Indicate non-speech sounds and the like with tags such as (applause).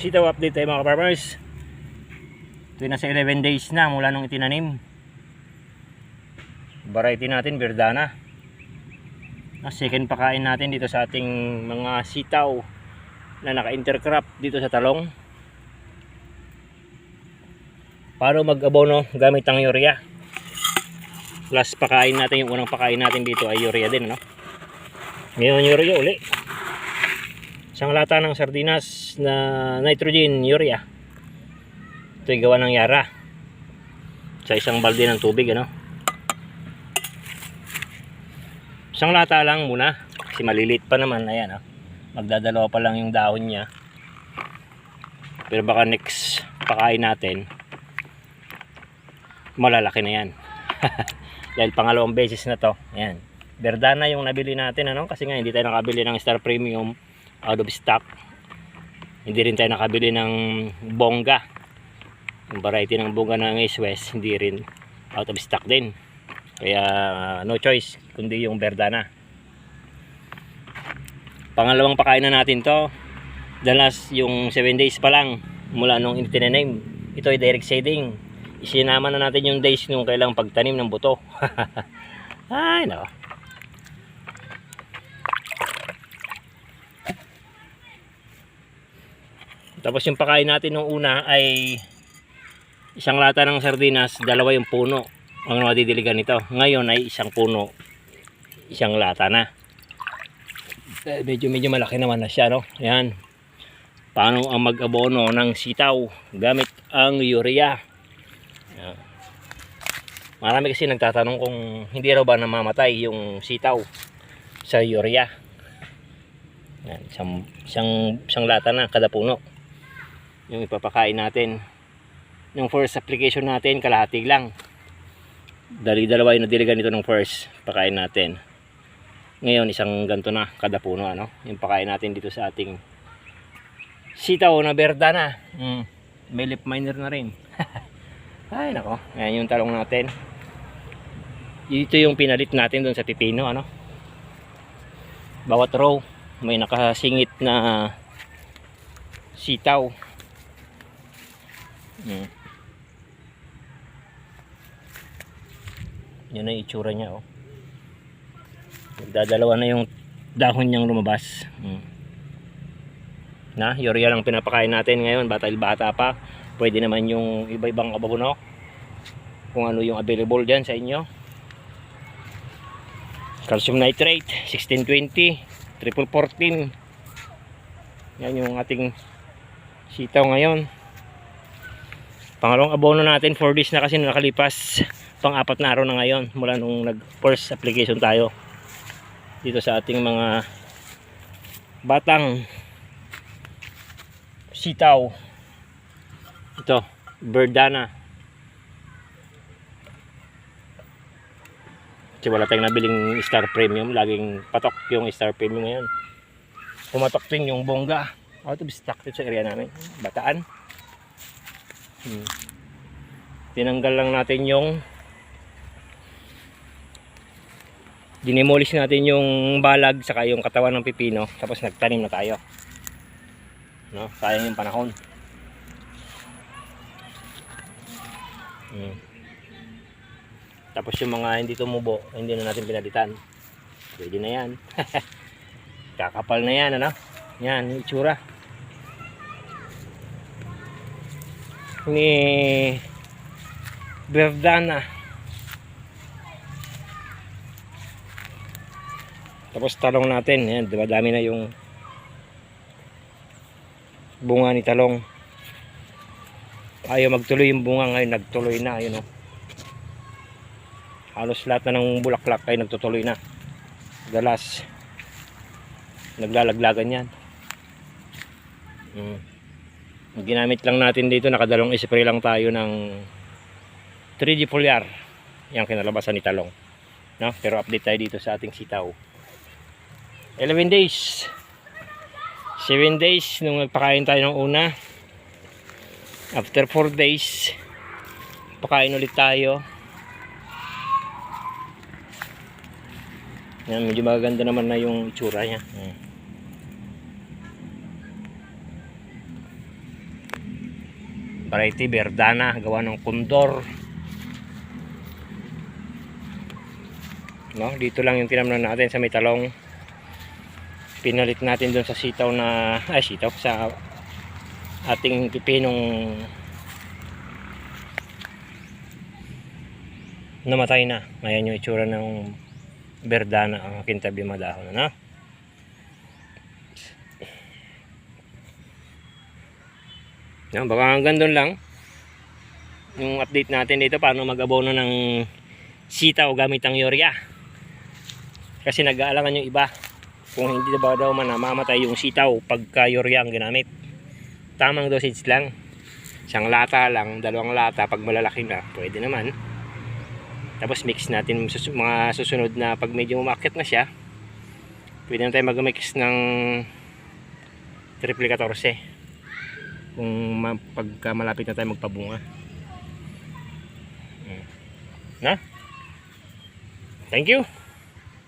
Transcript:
sitaw update tayo mga farmers. Ito na sa 11 days na mula nung itinanim. Variety natin, Verdana. Ah, second pakain natin dito sa ating mga sitaw na naka-intercrop dito sa talong. Paano mag-abono gamit ang urea? Plus pakain natin yung unang pakain natin dito ay urea din, no? Ngayon urea uli. Isang lata ng sardinas na nitrogen urea. Ito gawa ng yara. Sa isang balde ng tubig, ano? Isang lata lang muna. Kasi malilit pa naman. Ayan, oh. Magdadalawa pa lang yung dahon niya. Pero baka next pakain natin, malalaki na yan. (laughs) Dahil pangalawang beses na to. Ayan. Verdana yung nabili natin, ano? Kasi nga hindi tayo nakabili ng Star Premium out of stock. Hindi rin tayo nakabili ng Bongga. Yung variety ng Bongga ng West, hindi rin out of stock din. Kaya no choice kundi yung Verdana. Pangalawang pakain na natin to. Dalas yung 7 days pa lang mula nung itinanim. Ito ay direct seeding. Isinama na natin yung days nung kailang pagtanim ng buto. (laughs) Ay, nako. Tapos yung pakain natin nung una ay isang lata ng sardinas, dalawa yung puno ang madidiligan nito. Ngayon ay isang puno, isang lata na. Eh, medyo medyo malaki naman na siya, no? Yan. Paano ang mag-abono ng sitaw gamit ang urea? Yan. Marami kasi nagtatanong kung hindi raw ba namamatay yung sitaw sa urea. Yan, isang, isang, isang lata na kada puno yung ipapakain natin. Yung first application natin kalahati lang. Dali dalawa yung nadiligan nito ng first pakain natin. Ngayon isang ganto na kada puno ano? Yung pakain natin dito sa ating sitaw na berda na. Mm. may lip miner na rin. (laughs) Ay nako. Ayan yung talong natin. Ito yung pinalit natin dun sa pipino ano? Bawat row may nakasingit na sitaw Mm. Yan ang itsura niya oh. Nagdadalawa na yung dahon niyang lumabas. Mm. Na, urea lang pinapakain natin ngayon, bata bata pa. Pwede naman yung iba-ibang ababuno. Kung ano yung available diyan sa inyo. Calcium nitrate 1620, triple 14. Yan yung ating sitaw ngayon. Pangalawang abono natin 4 days na kasi nakalipas. Pang apat na araw na ngayon mula nung nag first application tayo dito sa ating mga batang sitaw. Ito Verdana kasi wala tayong nabiling star premium laging patok yung star premium ngayon. Pumatok din yung bongga. Out of stock sa area namin. Bataan Hmm. Tinanggal lang natin yung dinimolish natin yung balag saka yung katawan ng pipino tapos nagtanim na tayo. No, sayang yung panahon. Hmm. Tapos yung mga hindi tumubo, hindi na natin pinalitan. Pwede na yan. (laughs) Kakapal na yan, ano? Yan, yung itsura. Ni Verdana tapos talong natin yan diba dami na yung bunga ni talong. Ayaw magtuloy yung bunga ngayon nagtuloy na yun o halos lahat na ng bulaklak ay nagtutuloy na. Galas naglalaglagan yan. Mm. Ginamit lang natin dito nakadalong spray lang tayo ng 3G foliar. Yung kinalabasan ni talong. No? pero update tayo dito sa ating sitaw. 11 days. 7 days nung nagpakain tayo ng una. After 4 days pakain ulit tayo. Yan medyo maganda naman na yung itsura nya hmm. Variety Verdana gawa ng Condor. No dito lang yung tinamnan natin sa may pinalit natin doon sa sitaw na ay sitaw sa ating pipinong namatay na. Ngayon yung itsura ng Verdana ang aking tabi madahon na Yan, baka hanggang doon lang. Yung update natin dito paano mag-abono ng sitaw gamit ang urea. Kasi nag-aalangan yung iba. Kung hindi ba daw man namamatay yung sitaw pagka urea ang ginamit. Tamang dosage lang. Isang lata lang dalawang lata pag malalaki na pwede naman. Tapos mix natin sus- mga susunod na pag medyo umakit na siya pwede na tayo mag-mix ng triple 14 kung pagka malapit na tayo magpabunga. Mm. na? Thank you